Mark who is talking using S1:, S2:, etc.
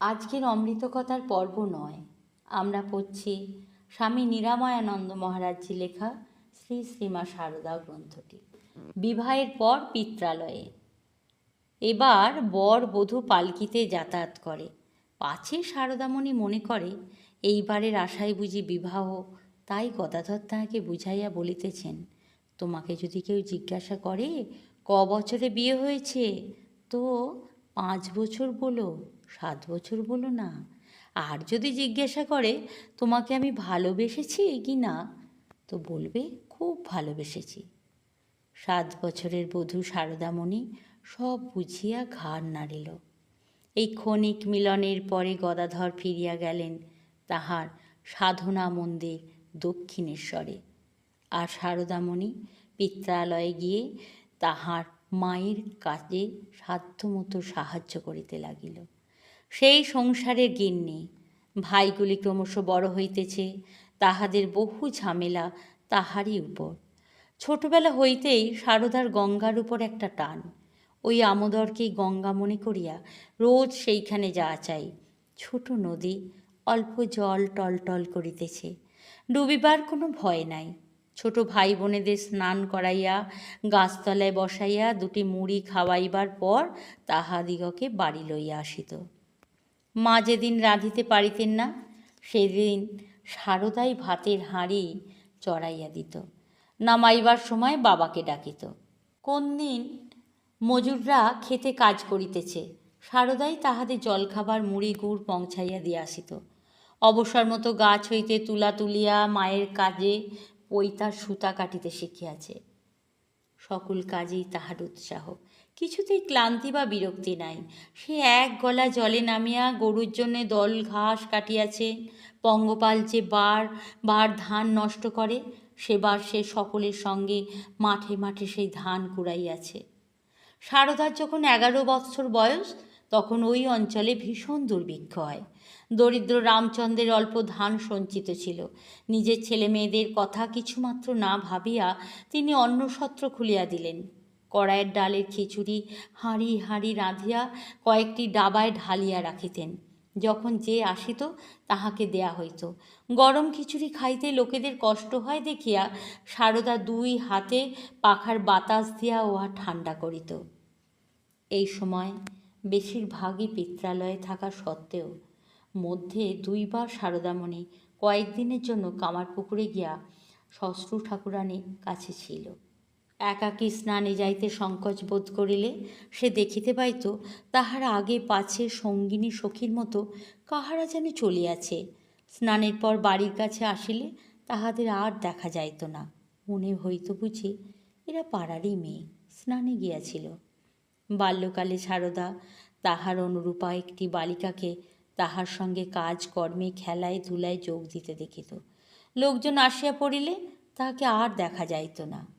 S1: আজকের অমৃতকথার পর্ব নয়। আমরা পড়ছি স্বামী নিরাময়ানন্দ মহারাজজি লেখা শ্রী শ্রীমা সারদা গ্রন্থটি। বিবাহের পর পিত্রালয়ে। এবার বর বধূ পালকিতে যাতায়াত করে। পাছে সারদামণি মনে করে, এইবারের আশায় বুঝি বিবাহ, তাই গদাধর তাহাকে বুঝাইয়া বলিতেছেন, তোমাকে যদি কেউ জিজ্ঞাসা করে, ক বছরে বিয়ে হয়েছে? তো পাঁচ বছর বলো। সাত বছর বলো না। আর যদি জিজ্ঞাসা করে, তোমাকে আমি ভালোবেসেছি কি না? তো বলবে, খুব ভালোবেসেছি। সাত বছরের বধূ সারদামণি সব বুঝিয়া ঘাড় নাড়িল। এই ক্ষণিক মিলনের পরে গদাধর ফিরিয়া গেলেন তাহার সাধনা মন্দির দক্ষিণেশ্বরে। আর সারদামণি পিত্রালয়ে গিয়ে তাহার মায়ের কাজে সাধ্যমতো সাহায্য করিতে লাগিল। সেই সংসারের গিন্নি। ভাইগুলি ক্রমশ বড় হইতেছে, তাহাদের বহু ঝামেলা তাহারই উপর। ছোটবেলা হইতেই সারদার গঙ্গার উপর একটা টান। ওই আমোদরকেই গঙ্গা মনে করিয়া রোজ সেইখানে যাওয়া চাই। ছোট নদী অল্প জল টলটল করিতেছে, ডুবিবার কোনো ভয় নাই। ছোট ভাই বোনেদের স্নান করাইয়া, গাছতলায় বসাইয়া দুটি মুড়ি খাওয়াইবার পর তাহাদিগকে বাড়ি লইয়া আসিত। মা যেদিন রাঁধিতে পারিতেন না, সেদিন সারদাই ভাতের হাঁড়ি চড়াইয়া দিত। নামাইবার সময় বাবাকে ডাকিত। কোন দিন মজুররা খেতে কাজ করিতেছে, সারদাই তাহাদের জলখাবার, মুড়ি, গুড় পৌঁছাইয়া দিয়া আসিত। অবসর মতো গাছ হইতে তুলা তুলিয়া মায়ের কাজে পৈতার সুতা কাটিতে শিখিয়াছে। সকল কাজেই তাহার উৎসাহ। কিছুতেই ক্লান্তি বা বিরক্তি নাই। সে এক গলা জলে নামিয়া গরুর জন্যে দল ঘাস কাটিয়াছে পঙ্গপাল যে বার বার ধান নষ্ট করে, সেবার সে সকলের সঙ্গে মাঠে মাঠে সেই ধান কুড়াইয়াছে। সারদার যখন এগারো বৎসর বয়স তখন ওই অঞ্চলে ভীষণ দুর্ভিক্ষ হয়। দরিদ্র রামচন্দ্রের অল্প ধান সঞ্চিত ছিল। নিজের ছেলে মেয়েদের কথা কিছুমাত্র না ভাবিয়া তিনি অন্নসত্র খুলিয়া দিলেন। কড়াইয়ের ডালের খিচুড়ি হাঁড়ি হাঁড়ি রাঁধিয়া কয়েকটি ডাবায় ঢালিয়া রাখিতেন। যখন যে আসিত তাহাকে দেয়া হইত। গরম খিচুড়ি খাইতে লোকেদের কষ্ট হয় দেখিয়া সারদা দুই হাতে পাখার বাতাস দিয়া উহা ঠান্ডা করিত। এই সময় বেশিরভাগই পিত্রালয়ে থাকা সত্ত্বেও। মধ্যে দুইবার সারদামণি কয়েকদিনের জন্য কামারপুকুরে গিয়া শ্বশ্রু ঠাকুরানীর কাছে ছিল। একাকী স্নানে যাইতে সংকোচ বোধ করিলে সে দেখিতে পাইত, তাহারা আগে পাছে সঙ্গিনী সখীর মতো কাহারা যেন চলিয়াছে। স্নানের পর বাড়ির কাছে আসিলে তাহাদের আর দেখা যাইত না। মনে হইত বুঝি এরা পাড়ারই মেয়ে, স্নানে গিয়াছিল। বাল্যকালে সারদা তাহার অনুরূপা একটি বালিকাকে তাহার সঙ্গে কাজ, কর্মে, খেলায়, ধুলায় যোগ দিতে দেখিত। লোকজন আসিয়া পড়িলে তাহাকে আর দেখা যাইত না।